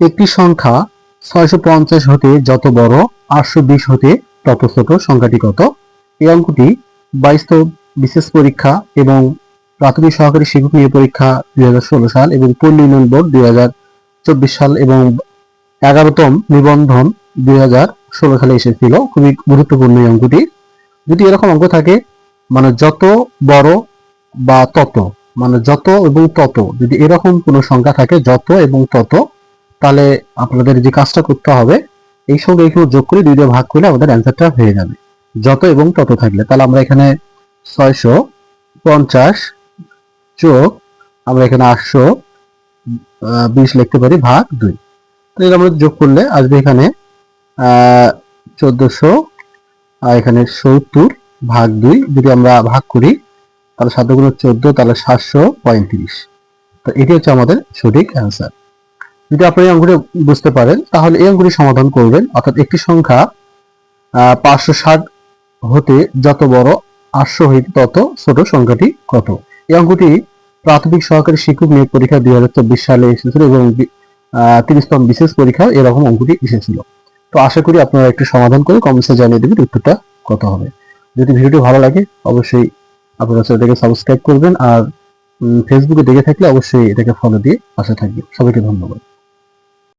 একটি সংখ্যা ছয়শো পঞ্চাশ হতে যত বড়, আটশো বিশ হতে তত ছোট। সংখ্যাটি কত? এই অঙ্কটি বাইশতম বিশেষ পরীক্ষা এবং প্রাথমিক সহকারী শিক্ষক নিয়োগ পরীক্ষা দুই হাজার ষোলো সাল এবং পল্লী উন্নয়ন বোর্ড দুই হাজার চব্বিশ সাল এবং এগারোতম নিবন্ধন দুই হাজার ষোলো সালে এসেছিল। খুবই গুরুত্বপূর্ণ এই অঙ্কটি। যদি এরকম অঙ্ক থাকে মানে যত বড় বা তত মানে যত এবং তত, যদি এরকম কোনো সংখ্যা থাকে, যত এবং তত তাহলে আপনাদের যে কাজটা করতে হবে, এই সঙ্গে এখানে যোগ করে দুই দিয়ে ভাগ করলে আমাদের অ্যান্সারটা হয়ে যাবে। যত এবং তত থাকলে। তাহলে আমরা এখানে ছয়শো পঞ্চাশ যোগ আমরা এখানে আটশো বিশ লিখতে পারি ভাগ দুই। তাহলে আমরা যোগ করলে আসবে এখানে চোদ্দশো এখানে সত্তর ভাগ দুই যদি আমরা ভাগ করি, তাহলে সাত গুণ চোদ্দ, তাহলে সাতশো পঁয়ত্রিশ। তো এটি হচ্ছে আমাদের সঠিক অ্যান্সার যদি আপনি এই অঙ্কটি বুঝতে পারেন, তাহলে এই অঙ্কটি সমাধান করবেন। অর্থাৎ একটি সংখ্যা পাঁচশো ষাট হতে যত বড়, আটশো হইতে তত ছোট সংখ্যাটি কত? এই অঙ্কটি প্রাথমিক সহকারী শিক্ষক নিয়োগ পরীক্ষা দুই হাজার চব্বিশ সালে এসেছিল এবং তিরিশতম বিশেষ পরীক্ষা এরকম অঙ্কটি এসেছিল। তো আশা করি আপনারা একটু সমাধান করে কমেন্টসে জানিয়ে দেবেন উত্তরটা কত হবে। যদি ভিডিওটি ভালো লাগে, অবশ্যই আপনারা চ্যানেলটাকে সাবস্ক্রাইব করবেন আর ফেসবুকে দেখে থাকলে অবশ্যই এটাকে ফলো দিয়ে পাশে থাকবেন। সবাইকে ধন্যবাদ।